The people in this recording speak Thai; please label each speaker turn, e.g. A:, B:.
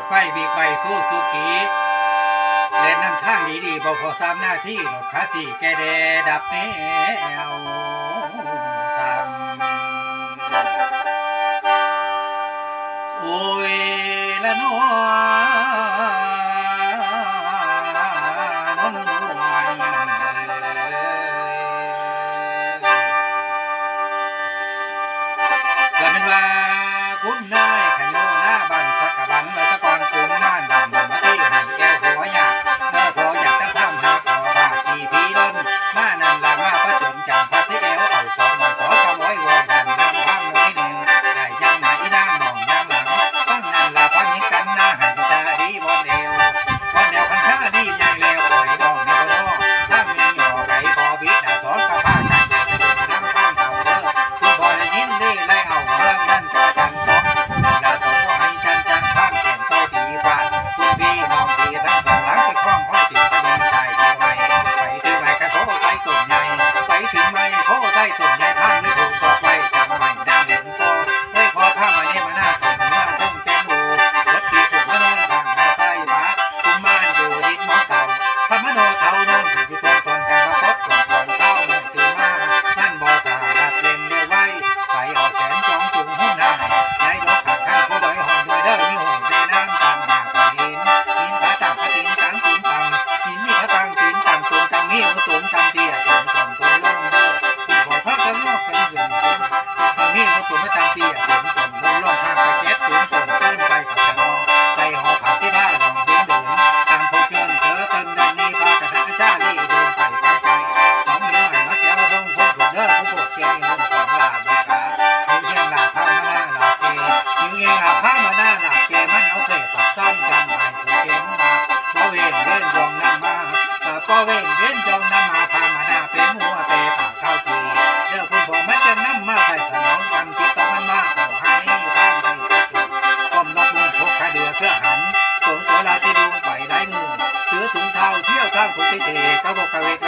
A: ถไฟบีกใบสู้สุกีเล่นั่งข้างดีๆบอกพอสามหน้าที่รถคาสี่แกเดดับนี้เอาสามโอ้ยละนัอนนวนแล้วเป็นว่คุณนาย ก็เว้นเย็นจงนำมาพามานาเป็นหัวเตะปากเข้าทีเดี๋ยวคุณพ่อมันจะนำมาใส่สนองกำจิตต้องมันมาเอาหานี่ข้างใดก็ถูก้มรับมือพกขาเดือเพื่อหันตรงตัวลาที่ดวงไปได้มืเสือถุงเท้าเที่ยวทางกุฏิเตะกระบอกกระเวก